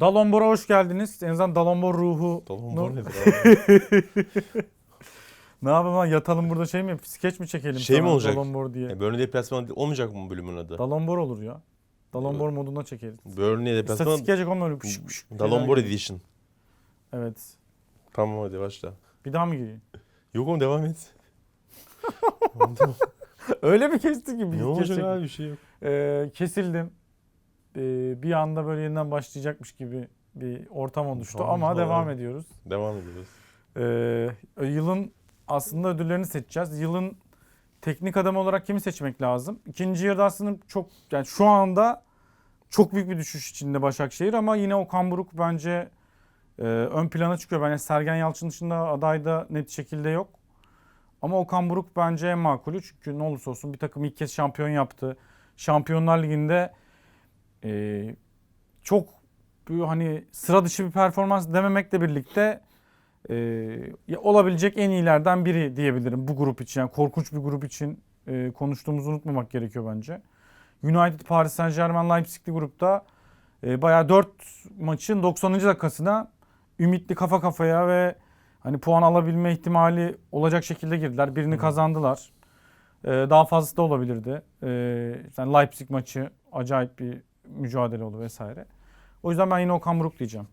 Dalombor'a hoş geldiniz. En azından Dalombor ruhu. Dalombor nedir abi? Ne yapalım lan yatalım burada şey mi? Skeç mi çekelim Şey mi olacak? Dalombor diye. E, Burnley deplasmanı olmayacak mı bu bölümün adı? Dalombor olur ya. Dalombor moduna çekeriz. Burnley deplasmanı İstatistik gelecek olmuyor. öyle pış pış. Dalombor Edition. Evet. Tamam hadi başla. Bir daha mı gireyim? Yok oğlum devam et. Öyle mi kestik ki? biz ne olacak abi bir şey yok. Ee, kesildim. Ee, bir anda böyle yeniden başlayacakmış gibi bir ortam oluştu Tamam, ama tamam. devam ediyoruz. Devam ediyoruz. Ee, yılın aslında ödüllerini seçeceğiz. Yılın teknik adamı olarak kimi seçmek lazım? İkinci yarıda aslında çok yani şu anda çok büyük bir düşüş içinde Başakşehir ama yine Okan Buruk bence e, ön plana çıkıyor. Bence Sergen Yalçın dışında adayda net şekilde yok. Ama Okan Buruk bence en makulü çünkü ne olursa olsun bir takım ilk kez şampiyon yaptı. Şampiyonlar Ligi'nde e, çok bir hani sıra dışı bir performans dememekle birlikte e, olabilecek en iyilerden biri diyebilirim bu grup için. Yani korkunç bir grup için e, konuştuğumuzu unutmamak gerekiyor bence. United, Paris Saint Germain, Leipzig'li grupta e, bayağı 4 maçın 90. dakikasına ümitli kafa kafaya ve hani puan alabilme ihtimali olacak şekilde girdiler. Birini Hı. kazandılar. E, daha fazlası da olabilirdi. E, yani Leipzig maçı acayip bir mücadele oldu vesaire. O yüzden ben yine Okan Buruk diyeceğim.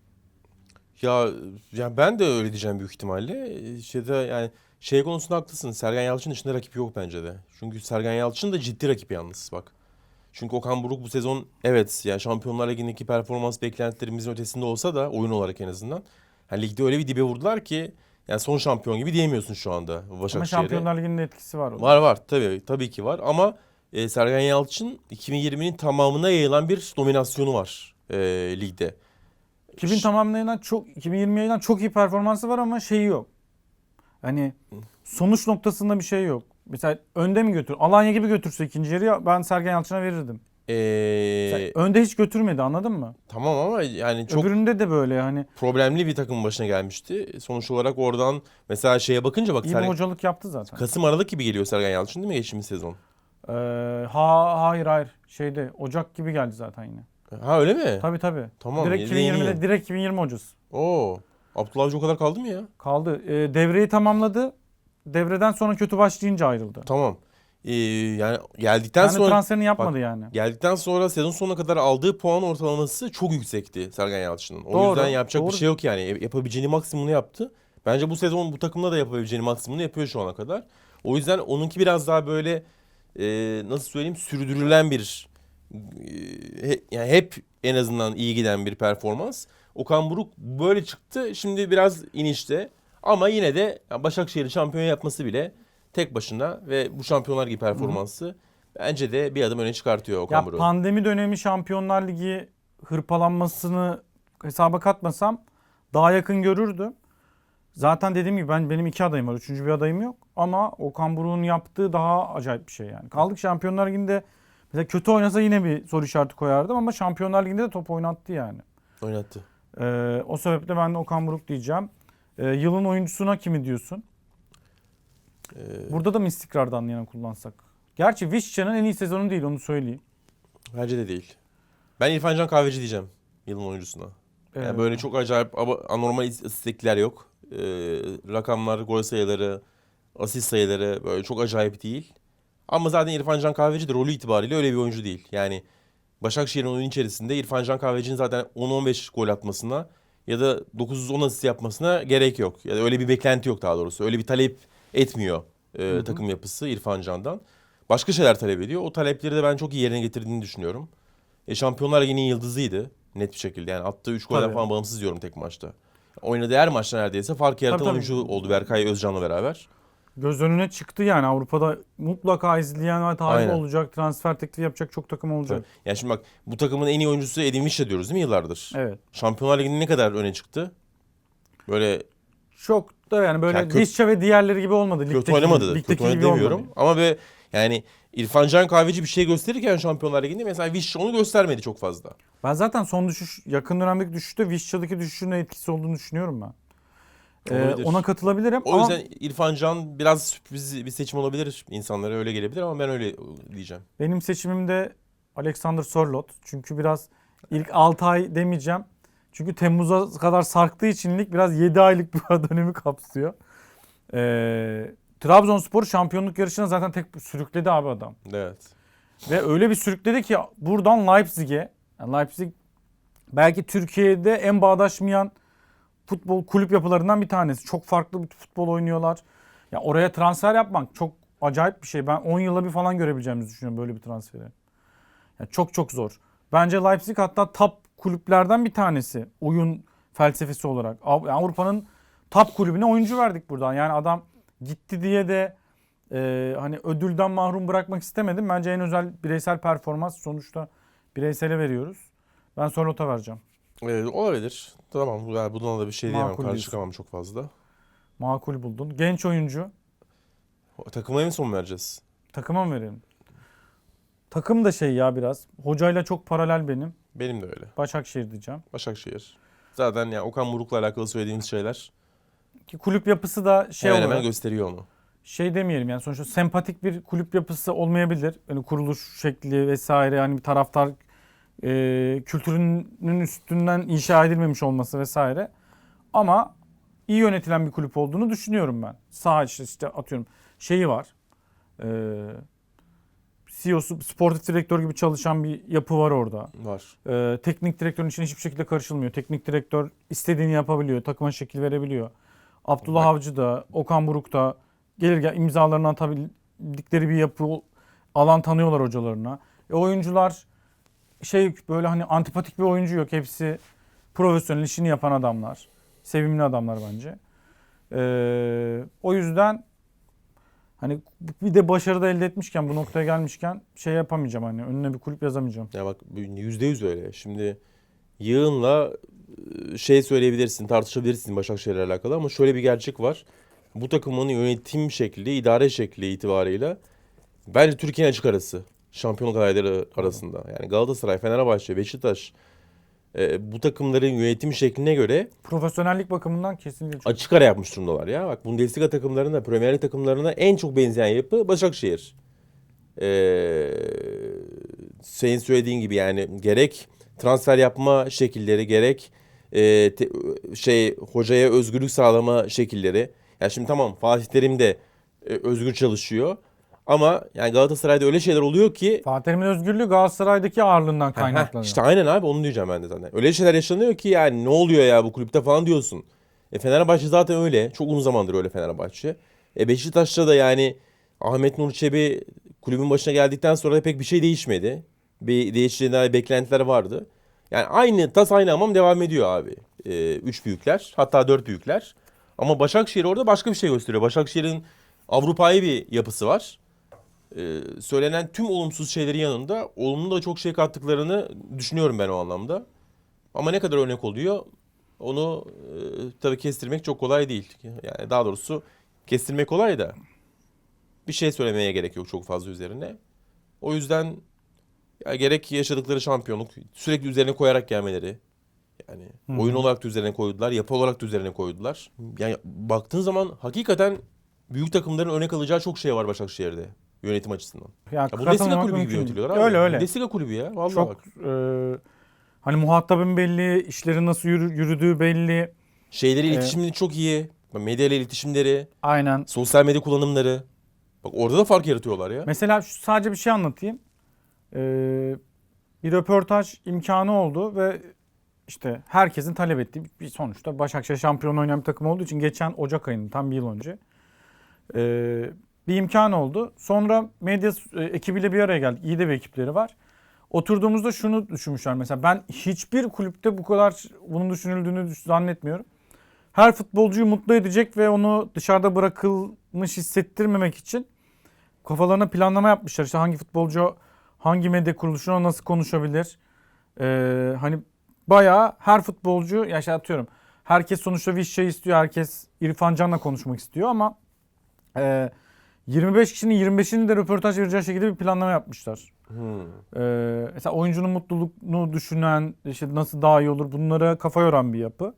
Ya yani ben de öyle diyeceğim büyük ihtimalle. İşte de yani şey konusunda haklısın. Sergen Yalçın dışında rakip yok bence de. Çünkü Sergen Yalçın da ciddi rakip yalnız bak. Çünkü Okan Buruk bu sezon evet yani Şampiyonlar Ligi'ndeki performans beklentilerimizin ötesinde olsa da oyun olarak en azından. Yani ligde öyle bir dibe vurdular ki yani son şampiyon gibi diyemiyorsun şu anda Ama Başakşehir'e. Şampiyonlar Ligi'nin etkisi var. orada. Var var tabii tabii ki var ama e, Sergen Yalçın 2020'nin tamamına yayılan bir dominasyonu var e, ligde. 2000 tamamlayan çok 2020 yayılan çok iyi performansı var ama şeyi yok. Hani sonuç noktasında bir şey yok. Mesela önde mi götür? Alanya gibi götürse ikinci yarıya ben Sergen Yalçın'a verirdim. E, Mesela önde hiç götürmedi anladın mı? tamam ama yani çok Öbüründe de böyle hani problemli bir takımın başına gelmişti. Sonuç olarak oradan mesela şeye bakınca bak iyi bir Sergen- hocalık yaptı zaten. Kasım Aralık gibi geliyor Sergen Yalçın değil mi geçtiğimiz sezon? Ee, ha hayır hayır şeyde Ocak gibi geldi zaten yine. Ha öyle mi? Tabii tabii. Tamam, Direkt iyi. 2020'de direkt 2020 hocası. Oo. Abdullah Avcı o kadar kaldı mı ya? Kaldı. Ee, devreyi tamamladı. Devreden sonra kötü başlayınca ayrıldı. Tamam. Ee, yani geldikten Yani sonra transferini yapmadı yani. geldikten sonra sezon sonuna kadar aldığı puan ortalaması çok yüksekti Sergen Yalçın'ın. O Doğru, yüzden yapacak doğru. bir şey yok yani. Yap- Yapabileceğini maksimumunu yaptı. Bence bu sezon bu takımda da yapabileceğini maksimumunu yapıyor şu ana kadar. O yüzden onunki biraz daha böyle e, nasıl söyleyeyim sürdürülen bir e, he- yani hep en azından iyi giden bir performans. Okan Buruk böyle çıktı. Şimdi biraz inişte. Ama yine de Başakşehir'i şampiyon yapması bile tek başına ve bu şampiyonlar gibi performansı bence de bir adım öne çıkartıyor Okan Buruk. pandemi dönemi Şampiyonlar Ligi hırpalanmasını hesaba katmasam daha yakın görürdüm. Zaten dediğim gibi ben benim iki adayım var. Üçüncü bir adayım yok. Ama Okan Buruk'un yaptığı daha acayip bir şey yani. Kaldık Şampiyonlar Ligi'nde mesela kötü oynasa yine bir soru işareti koyardım ama Şampiyonlar Ligi'nde de top oynattı yani. Oynattı. Ee, o sebeple ben de Okan Buruk diyeceğim. Ee, yılın oyuncusuna kimi diyorsun? Ee, Burada da mı istikrardan yana kullansak? Gerçi Vişça'nın en iyi sezonu değil onu söyleyeyim. bence de değil. Ben İrfan Can Kahveci diyeceğim yılın oyuncusuna. Yani Ee, böyle çok acayip ama anormal istatistikler yok. Ee, rakamlar, gol sayıları, asist sayıları böyle çok acayip değil. Ama zaten İrfan Can Kahveci de rolü itibariyle öyle bir oyuncu değil. Yani Başakşehir'in oyun içerisinde İrfan Can Kahveci'nin zaten 10-15 gol atmasına ya da 9-10 asist yapmasına gerek yok. Ya da öyle bir beklenti yok daha doğrusu. Öyle bir talep etmiyor e, Hı hı. takım yapısı İrfan Can'dan. Başka şeyler talep ediyor. O talepleri de ben çok iyi yerine getirdiğini düşünüyorum. E, Şampiyonlar Ligi'nin yıldızıydı net bir şekilde. Yani attığı 3 golden falan bağımsız diyorum tek maçta. Oynadığı her maçta neredeyse fark yaratan tabii. oyuncu oldu Berkay Özcan'la beraber. göz önüne çıktı yani Avrupa'da mutlaka izleyen ve Aynen. olacak, transfer teklifi yapacak çok takım olacak. Yani şimdi bak bu takımın en iyi oyuncusu Edin Visca diyoruz değil mi yıllardır? Evet. Şampiyonlar Ligi'nde ne kadar öne çıktı? Böyle Çok da yani böyle Yani kötü- Vişça ve diğerleri gibi olmadı. kötü Ligdeki, oynamadı. ligdeki Kötü oynadı demiyorum. olmadı. Ama be yani İrfan Can Kahveci bir şey gösterirken Şampiyonlar Ligi'nde mesela Visca onu göstermedi çok fazla. Ben zaten son düşüş, yakın dönemdeki düşüşte Vişça'daki düşüşün etkisi olduğunu düşünüyorum ben. Ee, Olabilir. ona katılabilirim O ama yüzden İrfan Can biraz sürpriz bir seçim olabilir. İnsanlara öyle gelebilir ama ben öyle diyeceğim. benim seçimim de Alexander Sorloth. Çünkü biraz ilk 6 ay demeyeceğim. Çünkü Temmuz'a kadar sarktığı için lig biraz 7 aylık bir dönemi kapsıyor. Ee, Trabzonspor şampiyonluk yarışına zaten tek sürükledi abi adam. Evet. Ve öyle bir sürükledi ki buradan Leipzig'e, yani Leipzig belki Türkiye'de en bağdaşmayan futbol kulüp yapılarından bir tanesi. Çok farklı bir futbol oynuyorlar. Ya oraya transfer yapmak çok acayip bir şey. Ben 10 yıla bir falan görebileceğimizi düşünüyorum böyle bir transferi. Ya çok çok zor. Bence Leipzig hatta top kulüplerden bir tanesi oyun felsefesi olarak. Av- Avrupa'nın top kulübüne oyuncu verdik buradan. Yani adam gitti diye de e, hani ödülden mahrum bırakmak istemedim. Bence en özel bireysel performans sonuçta bireysele veriyoruz. Ben Sorlot'a vereceğim. Ee, olabilir. Tamam. Yani buna da bir şey diyemem. Makul Karşı diyorsun. çıkamam çok fazla. Makul buldun. Genç oyuncu. Takıma en son vereceğiz. Takıma mı verelim? Takım da şey ya biraz. Hocayla çok paralel benim. Benim de öyle. Başakşehir diyeceğim. Başakşehir. Zaten yani Okan Buruk'la alakalı söylediğimiz şeyler Ki kulüp yapısı da şey hemen olarak hemen gösteriyor onu. şey demeyelim yani sonuçta sempatik bir kulüp yapısı olmayabilir. Yani kuruluş şekli vesaire yani bir taraftar e, kültürünün üstünden inşa edilmemiş olması vesaire. Ama iyi yönetilen bir kulüp olduğunu düşünüyorum ben. Sağ işte, işte atıyorum şeyi var. E, CEO'su sportif direktör gibi çalışan bir yapı var orada. Var. Ee, teknik direktörün içine hiçbir şekilde karışılmıyor. Teknik direktör istediğini yapabiliyor. Takıma şekil verebiliyor. Abdullah Bak- Avcı da, Okan Buruk da gelir gel imzalarını atabildikleri bir yapı alan tanıyorlar hocalarına. E, oyuncular şey böyle hani antipatik bir oyuncu yok. Hepsi profesyonel işini yapan adamlar. Sevimli adamlar bence. Ee, o yüzden hani bir de başarı da elde etmişken bu noktaya gelmişken şey yapamayacağım hani önüne bir kulüp yazamayacağım. Ya bak bu yüzde yüz öyle. Şimdi yığınla şey söyleyebilirsin, tartışabilirsin Başakşehir'le alakalı ama şöyle bir gerçek var. Bu takımın yönetim şekli, idare şekli itibarıyla bence Türkiye'nin açık arası. Şampiyonluk adayları arasında. Yani Galatasaray, Fenerbahçe, Beşiktaş e, bu takımların yönetim şekline göre Profesyonellik bakımından kesinlikle açık ara yapmış durumdalar ya. Bak Bundesliga takımlarında, Premier Lig takımlarına en çok benzeyen yapı Başakşehir. Ee, senin söylediğin gibi yani gerek transfer yapma şekilleri gerek e, te- şey hocaya özgürlük sağlama şekilleri. Yani şimdi tamam Fatih Terim de e, özgür çalışıyor. Ama yani Galatasaray'da öyle şeyler oluyor ki Fatih Terim'in özgürlüğü Galatasaray'daki ağırlığından kaynaklanıyor. İşte aynen abi onu diyeceğim ben de zaten. Öyle şeyler yaşanıyor ki yani ne oluyor ya bu kulüpte falan diyorsun. E Fenerbahçe zaten öyle. Çok uzun zamandır öyle Fenerbahçe. E Beşiktaş'ta da yani Ahmet Nur Çebi kulübün başına geldikten sonra pek bir şey değişmedi. Bir dair beklentiler vardı. Yani aynı tas aynı hamam devam ediyor abi. E, üç büyükler hatta dört büyükler. Ama Başakşehir orada başka bir şey gösteriyor. Başakşehir'in Avrupa'yı bir yapısı var. Ee, söylenen tüm olumsuz şeylerin yanında olumlu da çok şey kattıklarını düşünüyorum ben o anlamda. Ama ne kadar örnek oluyor onu e, tabii kestirmek çok kolay değil. Yani daha doğrusu kestirmek kolay da bir şey söylemeye gerek yok çok fazla üzerine. O yüzden ya gerek yaşadıkları şampiyonluk sürekli üzerine koyarak gelmeleri yani Hı. oyun olarak da üzerine koydular, yapı olarak da üzerine koydular. Yani baktığın zaman hakikaten büyük takımların örnek alacağı çok şey var Başakşehir'de yönetim açısından. Ya Ya Bundesliga kulübü gibi yönetiliyorlar abi. Öyle öyle. Bundesliga kulübü ya. Vallahi Çok bak. e, hani muhatabın belli, işlerin nasıl yürü- yürüdüğü belli. Şeyleri Ee, iletişimleri çok iyi. Medya ile iletişimleri, Aynen. sosyal medya kullanımları. Bak orada da fark yaratıyorlar ya. Mesela şu, sadece bir şey anlatayım. Ee, bir röportaj imkanı oldu ve işte herkesin talep ettiği bir sonuçta Başakşehir şampiyon oynayan bir takım olduğu için geçen Ocak ayında tam bir yıl önce ee, bir imkan oldu. Sonra medya e, ekibiyle bir araya geldik. İyi de bir ekipleri var. Oturduğumuzda şunu düşünmüşler mesela ben hiçbir kulüpte bu kadar bunun düşünüldüğünü düş- zannetmiyorum. Her futbolcuyu mutlu edecek ve onu dışarıda bırakılmış hissettirmemek için kafalarına planlama yapmışlar. İşte hangi futbolcu hangi medya kuruluşuna nasıl konuşabilir? Ee, hani bayağı her futbolcu ya şey atıyorum. Herkes sonuçta Vişça'yı şey istiyor. Herkes İrfan Can'la konuşmak istiyor ama e, 25 kişinin 25'ini de röportaj vereceği şekilde bir planlama yapmışlar. Hmm. Ee, mesela oyuncunun mutluluğunu düşünen, işte nasıl daha iyi olur bunlara kafa yoran bir yapı.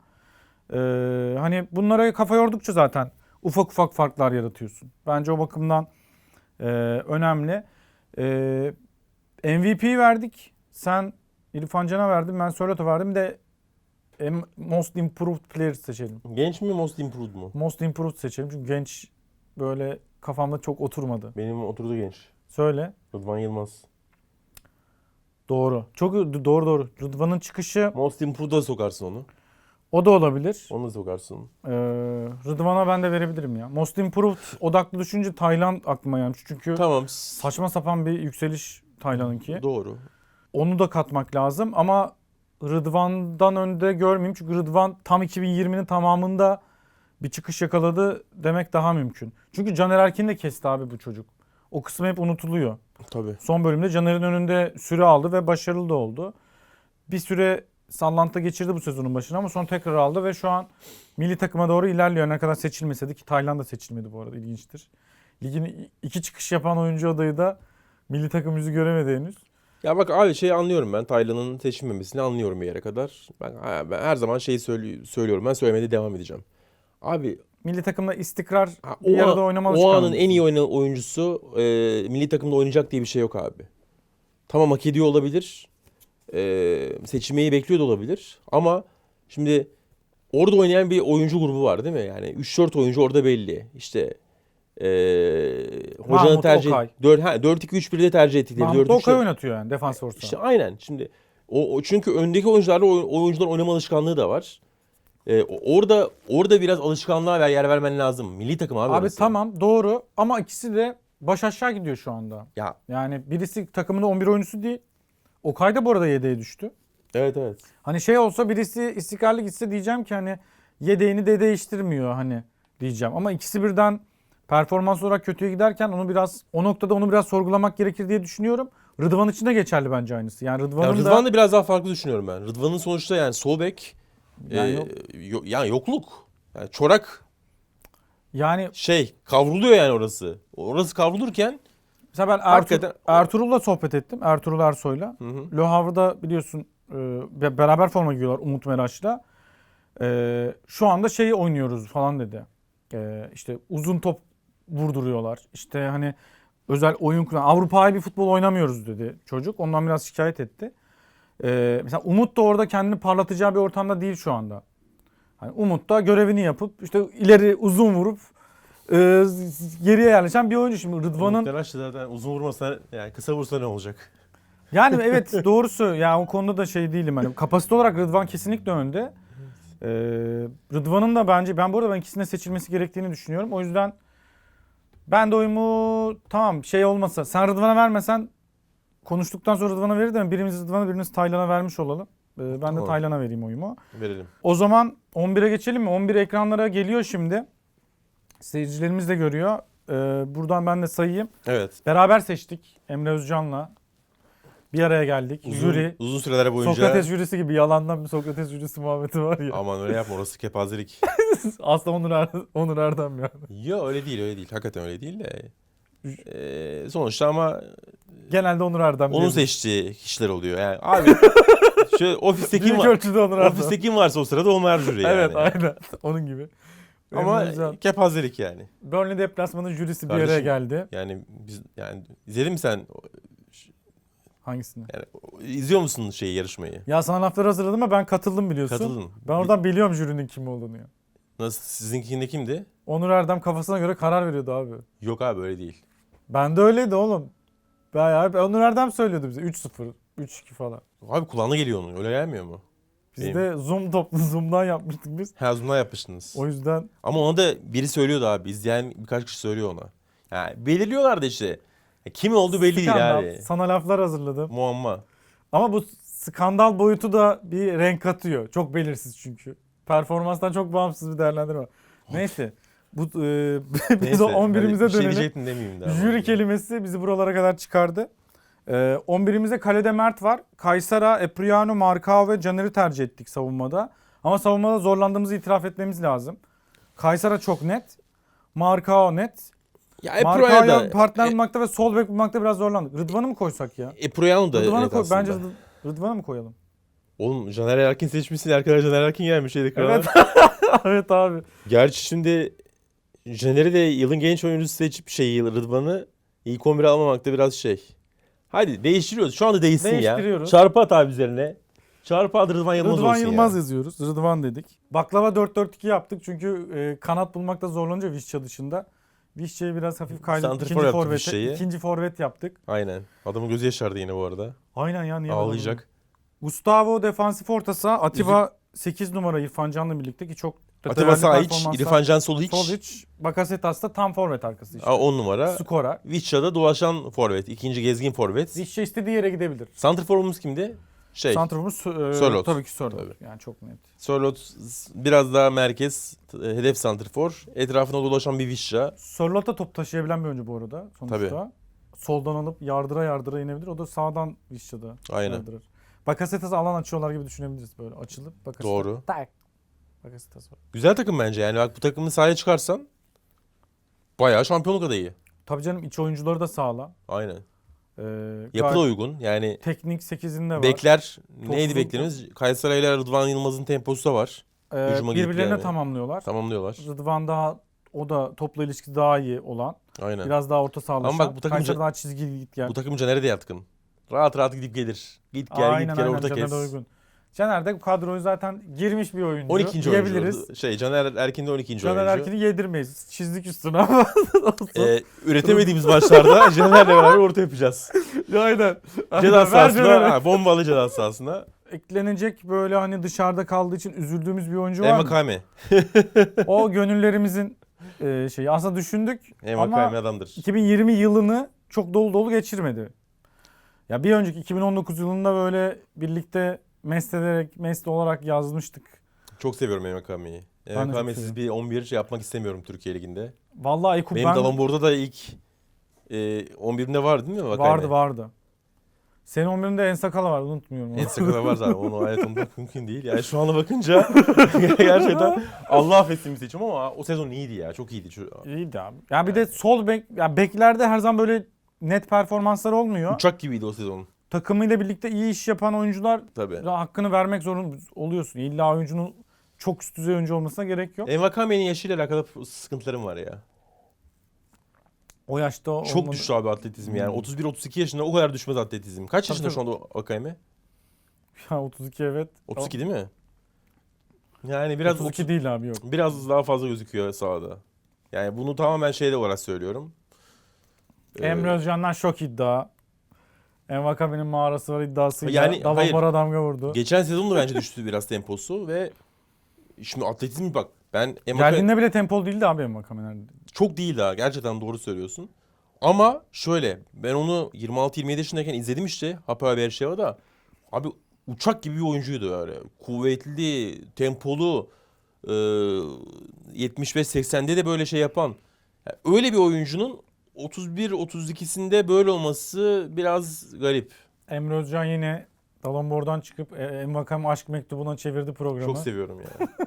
Ee, hani bunlara kafa yordukça zaten ufak ufak farklar yaratıyorsun. Bence o bakımdan e, önemli. Ee, MVP verdik. Sen İrfan Can'a verdin, ben Sörlot'a verdim de most improved player seçelim. Genç mi Most Improved mu? Most improved seçelim çünkü genç böyle kafamda çok oturmadı. Benim oturdu genç. Söyle. Rıdvan Yılmaz. Doğru. Çok doğru doğru. Rıdvan'ın çıkışı Most Improved'a sokarsın onu. o da olabilir. Onu da sokarsın. Ee, Rıdvan'a ben de verebilirim ya. Most improved odaklı düşünce Tayland aklıma gelmiş. Çünkü Tamam. saçma sapan bir yükseliş Tayland'ınki. Doğru. Onu da katmak lazım ama Rıdvan'dan önde görmeyeyim. Çünkü Rıdvan tam 2020'nin tamamında bir çıkış yakaladı demek daha mümkün. Çünkü Caner Erkin de kesti abi bu çocuk. O kısmı hep unutuluyor. Tabii. Son bölümde Caner'in önünde süre aldı ve başarılı da oldu. Bir süre sallantı geçirdi bu sezonun başına ama sonra tekrar aldı ve şu an milli takıma doğru ilerliyor. Ne kadar seçilmese de ki Tayland da seçilmedi bu arada ilginçtir. Ligin iki çıkış yapan oyuncu adayı da milli takım yüzü göremedi henüz. Ya bak abi şey anlıyorum ben Taylan'ın seçilmemesini anlıyorum bir yere kadar. Ben, ben her zaman şeyi söyle- söylüyorum. Ben söylemeye devam edeceğim. Abi Milli takımda istikrar ha, bir o, arada an- oynama o anın en iyi oynayan oyuncusu e, milli takımda oynayacak diye bir şey yok abi. Tamam hak ediyor olabilir. E, seçilmeyi bekliyor da olabilir. Ama şimdi orada oynayan bir oyuncu grubu var değil mi? Yani 3-4 oyuncu orada belli. İşte e, hocanın Mahmut tercih Okay. 4 ha 4-2-3-1'de tercih ettikleri Mahmut 4-3-4. Okay oynatıyor yani defans orta. İşte aynen şimdi o, o çünkü öndeki oyuncularla o oyuncuların oynama alışkanlığı da var. Ee, orada orada biraz alışkanlığa ver, yer vermen lazım. Milli takım abi. Abi orası. tamam doğru ama ikisi de baş aşağı gidiyor şu anda. Ya Yani birisi takımında 11 oyuncusu değil. Okay da bu arada yedeğe düştü. evet evet. Hani şey olsa birisi istikrarlı gitse diyeceğim ki hani yedeğini de değiştirmiyor hani diyeceğim. Ama ikisi birden performans olarak kötüye giderken onu biraz o noktada onu biraz sorgulamak gerekir diye düşünüyorum. Rıdvan için de geçerli bence aynısı. Yani Ya Rıdvan'ın Rıdvan da da biraz daha farklı düşünüyorum ben. Rıdvan'ın sonuçta yani sol bek Yani e, yok. yo- yani yokluk. Yani çorak yani şey kavruluyor yani orası. Orası kavrulurken mesela ben Ertuğ- Ertuğrul'la sohbet ettim. Ertuğrul Ersoy'la. Le Havre'da biliyorsun e, be- beraber forma giyiyorlar Umut Meraş'la. E, şu anda şeyi oynuyoruz falan dedi. E, işte uzun top vurduruyorlar. İşte hani özel oyun kuran Avrupa'yı bir futbol oynamıyoruz dedi çocuk. Ondan biraz şikayet etti. E, mesela Umut da orada kendini parlatacağı bir ortamda değil şu anda. Hani Umut da görevini yapıp işte ileri uzun vurup e, geriye yerleşen bir oyuncu. Şimdi Rıdvan'ın da zaten uzun vurmasa yani kısa vursa ne olacak? Yani evet doğrusu yani o konuda da şey değilim hani kapasite olarak Rıdvan kesinlikle önde. Ee, Rıdvan'ın da bence ben bu arada ben ikisine seçilmesi gerektiğini düşünüyorum. O yüzden ben de oyumu tamam şey olmasa sen Rıdvan'a vermesen konuştuktan sonra Rıdvan'a verir de mi? birimiz Rıdvan'a birimiz Taylan'a vermiş olalım. Ee, ben de Tamam. Taylan'a vereyim oyumu. Verelim. O zaman 11'e geçelim mi? 11 ekranlara geliyor şimdi. Seyircilerimiz de görüyor. Ee, buradan ben de sayayım. Evet. Beraber seçtik Emre Özcan'la. Bir araya geldik. Uzun, Jüri. uzun süreler boyunca Sokrates jürisi gibi yalandan bir Sokrates jürisi muhabbeti var ya. aman öyle yapma orası kepazelik. Aslında Onur, er, Onur Erdem yani. Ya öyle değil öyle değil. Hakikaten öyle değil de. Ee, sonuçta ama Genelde Onur Erdem. onun diyelim. seçtiği kişiler oluyor. Yani abi şöyle ofiste kim var? ölçüde Onur Erdem. Ofiste kim varsa o sırada o merjuri yani. Evet aynen. Onun gibi. Ama kepazelik yani. Burnley deplasmanı jürisi bir Kardeşim. araya geldi. Yani biz yani izledin mi sen Hangisini? yani izliyor musun şeyi yarışmayı? Ya sana lafları hazırladım ama ben katıldım biliyorsun. Katıldın. Ben oradan biliyorum jürinin kim olduğunu ya. Nasıl sizinkinde kimdi? Onur Erdem kafasına göre karar veriyordu abi. Yok abi öyle değil. Ben de öyleydi oğlum. Bayağı Onur Erdem söylüyordu bize 3-0, 3-2 falan. Abi kulağına geliyor onun. Öyle gelmiyor mu? Biz Benim- de Zoom toplu Zoom'dan yapmıştık biz. Her zoom'dan yapmıştınız. O yüzden Ama ona da biri söylüyordu abi. İzleyen birkaç kişi söylüyor ona. Yani belirliyorlar da işte. Ya Kim olduğu belli değil skandal. abi. Sana laflar hazırladım. Muamma. Ama bu skandal boyutu da bir renk katıyor. Çok belirsiz çünkü. Performanstan çok bağımsız bir değerlendirme. var. Neyse. Bu e, biz Neyse, o 11'imize hadi bir şey dönelim. diyecektim demeyeyim daha. Jüri kelimesi bizi buralara kadar çıkardı. E, 11'imizde kalede Mert var. Kaysara, Epriano, Markao ve Caner'i tercih ettik savunmada. Ama savunmada zorlandığımızı itiraf etmemiz lazım. Kaysara çok net. Markao net. Ya Epro'ya da. partner e, bulmakta ve sol bek bulmakta biraz zorlandık. Rıdvan'ı mı koysak ya? Epro'ya da Rıdvan'ı net koy. aslında. Bence Rıd- Rıdvan'ı mı koyalım? Oğlum Caner Erkin seçmişsin. Arkadaş Caner Erkin gelmiş şeyde Evet. evet abi. Gerçi şimdi Caner'i de yılın genç oyuncusu seçip şey Rıdvan'ı ilk 11'e almamak da biraz şey. Hadi değiştiriyoruz. Şu anda değişsin ya. Değiştiriyoruz. Çarpı at abi üzerine. Çarpı adı Rıdvan Yılmaz Rıdvan olsun Yılmaz ya. yazıyoruz. Rıdvan dedik. Baklava 4-4-2 yaptık çünkü e, kanat bulmakta zorlanınca Vişça dışında. Vişça'yı biraz hafif kaydık. Santrfor İkinci forvete, Vişça'yı. ikinci forvet yaptık. Aynen. Adamın gözü yaşardı yine bu arada. Aynen ya niye Ağlayacak. Gustavo defansif orta saha, Atiba 8 numara İrfan Can'la birlikte ki çok Atiba Saic. İrfan Can Solic. Solic, Bakasetas da tam forvet arkası işte. 10 numara. Skora. Vişça'da dolaşan forvet. ikinci gezgin forvet. Vişça istediği yere gidebilir. Santrforumuz kimdi? Şey. Santrofumuz e, Sörloth. tabii ki Sörloth. Yani çok net. Sörloth biraz daha merkez, t- hedef santrfor. Etrafına dolaşan bir Vişça. Sörloth da top taşıyabilen bir oyuncu bu arada sonuçta. Tabii. Soldan alıp yardıra yardıra inebilir. O da sağdan Vişça'da Aynen. yardırır. Bakasetas'ı alan açıyorlar gibi düşünebiliriz böyle. Açılıp Bakasetas. Doğru. Tak. Bakasetas var. Güzel takım bence yani. Bak bu takımı sahaya çıkarsan bayağı şampiyonluk adayı. Tabii canım iç oyuncuları da sağlam. Aynen. Ee, Yapı da gayet uygun. Yani Teknik 8'inde var. bekler neydi beklerimiz? Kayseri ile Rıdvan Yılmaz'ın temposu da var. Ee, hücuma birbirlerine yani. tamamlıyorlar. Tamamlıyorlar. Rıdvan daha o da topla ilişkisi daha iyi olan. Aynen. Biraz daha orta sahalaşan. Ama bak bu takım- Kayseri daha çizgi git gel. Bu takım Caner'e de yatkın. Rahat rahat gidip gelir. Git gel aynen git gel aynen orta Caner'e kes. uygun. Caner de kadroyu zaten girmiş bir oyuncu. 12. diyebiliriz. oyuncu. Şey Caner Erkin de 12. Caner oyuncu. Erkin'i yedirmeyiz. Çizdik üstüne ama. Ee, üretemediğimiz maçlarda Caner'le beraber orta yapacağız. aynen. Ceza sahasına, ha, bombalı ceza sahasına. Eklenecek böyle hani dışarıda kaldığı için üzüldüğümüz bir oyuncu var? Emakame. O gönüllerimizin e, şeyi. Aslında düşündük Emakame ama adamdır. 2020 yılını çok dolu dolu geçirmedi. Ya bir önceki 2019 yılında böyle birlikte mest ederek, mest olarak yazmıştık. Çok seviyorum Emakame'yi. Ben de çok seviyorum. bir 11 şey yapmak istemiyorum Türkiye Ligi'nde. Vallahi Aykut Benim ben Dalombor'da da ilk e, 11'imde vardı değil mi Vakame? vardı vardı. Senin 11'inde Ensakala vardı unutmuyorum. onu. En sıkıda var zaten onu hayat unutmak mümkün değil. Yani şu ana bakınca gerçekten Allah affetsin bir seçim ama o sezon iyiydi ya. Çok iyiydi. Şu- İyiydi abi. Yani bir de sol bek, yani beklerde her zaman böyle net performanslar olmuyor. Uçak gibiydi o sezon. Takımıyla birlikte iyi iş yapan oyuncular Tabii. hakkını vermek zorunda oluyorsun. İlla oyuncunun çok üst düzey oyuncu olmasına gerek yok. Envakame'nin yaşıyla alakalı sıkıntılarım var ya. O yaşta Çok olmadı- düştü abi atletizm yani. Hmm. 31-32 yaşında o kadar düşmez atletizm. Kaç yaşında tabii. şu anda Vakame? Ya 32 evet. 32 değil mi? Yani biraz 32 otuz- değil abi yok. biraz daha fazla gözüküyor sahada. Yani bunu tamamen şeyde olarak söylüyorum. Ee, Emre Özcan'dan şok iddia. Envakabe'nin mağarası var iddiasıyla. Yani Yani, hayır. damga vurdu. Geçen sezon da bence düştü biraz temposu ve şimdi atletizm bak ben Emaka Geldiğinde bile tempolu değildi abi Envakame. nerede? çok değil daha gerçekten doğru söylüyorsun. Ama şöyle ben onu 26-27 yaşındayken izledim işte Hapoel Berşeva'da. Abi uçak gibi bir oyuncuydu öyle. Kuvvetli, tempolu, e, 75-80'de de böyle şey yapan. Yani öyle bir oyuncunun 31-32'sinde böyle olması biraz garip. Emre Özcan yine Dalombor'dan çıkıp e, Envakame aşk mektubuna çevirdi programı. Çok seviyorum ya.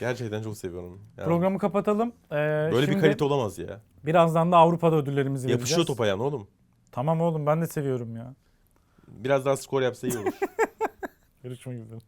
Gerçekten çok seviyorum. Yani Programı kapatalım. Ee, böyle şimdi bir kalite olamaz ya. Birazdan da Avrupa'da ödüllerimizi Yapışıyor vereceğiz. topa yani oğlum. Tamam oğlum ben de seviyorum ya. Biraz daha skor yapsa iyi olur. Görüşmek üzere.